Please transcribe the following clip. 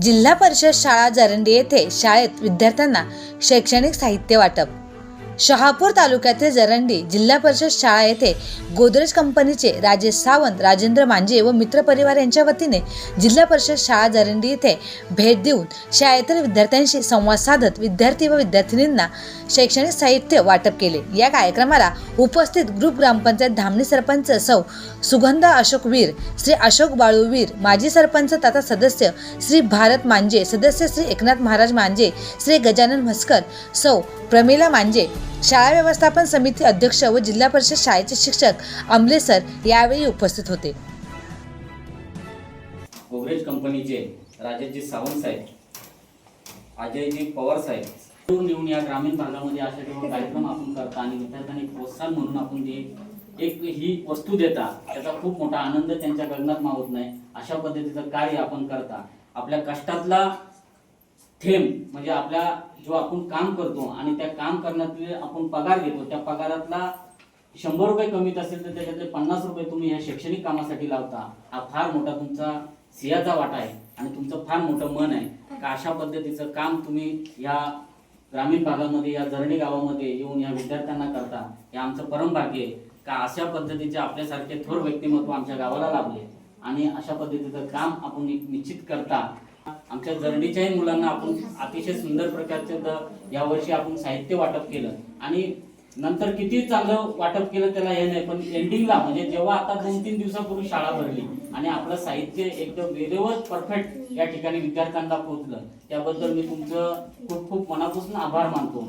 जिल्हा परिषद शाळा जरंडी येथे शाळेत विद्यार्थ्यांना शैक्षणिक साहित्य वाटप. शहापूर तालुक्यातील जरंडी जिल्हा परिषद शाळा येथे गोदरेज कंपनीचे राजेश सावंत राजेंद्र मांजे व मित्रपरिवार यांच्या वतीने जिल्हा परिषद शाळा जरंडी येथे भेट देऊन शाळेतील विद्यार्थ्यांशी संवाद साधत विद्यार्थी व विद्यार्थिनींना शैक्षणिक साहित्य वाटप केले. या कार्यक्रमाला उपस्थित ग्रुप ग्रामपंचायत धामणी सरपंच सौ सुगंधा अशोक वीर श्री अशोक बाळूवीर माजी सरपंच तथा सदस्य श्री भारत मांजे सदस्य श्री एकनाथ महाराज मांजे श्री गजानन म्हस्कर सौ प्रमिला मांजे शाळा व्यवस्थापन समिती अध्यक्ष व जिल्हा परिषद शाळेचे शिक्षक अमले सर यावेळी उपस्थित होते. गोदरेज कंपनीचे राजाजी सावंत साहेब अजयजी पवार साहेब निवडून येऊन या ग्रामीण भागामध्ये अशा किंवा कार्यक्रम आपण करता आणि विद्यार्थ्यांनी प्रोत्साहन म्हणून आपण जे एक ही वस्तू देता. त्याचा खूप मोठा आनंद त्यांच्या गगनात मावत नाही. अशा पद्धतीचं कार्य आपण करता. आपल्या कष्टातला थेंब म्हणजे आपल्या जो आपण काम करतो आणि त्या काम करण्यातले आपण पगार घेतो त्या पगारातला शंभर रुपये कमीत असेल तर त्याच्यातले पन्नास रुपये तुम्ही या शैक्षणिक कामासाठी लावता. हा फार मोठा तुमचा सियाचा वाटा आहे आणि तुमचं फार मोठं मन आहे. का अशा पद्धतीचं काम तुम्ही या ग्रामीण भागामध्ये या झरणी गावामध्ये येऊन या विद्यार्थ्यांना करता हे आमचं परमभाग्य आहे. का अशा पद्धतीचे आपल्यासारखे थोर व्यक्तिमत्व आमच्या गावाला लाभले. आणि अशा पद्धतीचं काम आपण एक निश्चित करता. आमच्या जर्नीच्याही मुलांना आपण अतिशय सुंदर प्रकारचे या यावर्षी आपण साहित्य वाटप केलं. आणि नंतर किती चांगलं वाटप केलं त्याला हे नाही पण एंडिंगला म्हणजे जेव्हा आता दोन तीन दिवसापूर्वी शाळा भरली आणि आपलं साहित्य एकदम वेळेवर परफेक्ट या ठिकाणी विद्यार्थ्यांना पोहोचलं त्याबद्दल मी तुमचं खूप खूप मनापासून आभार मानतो.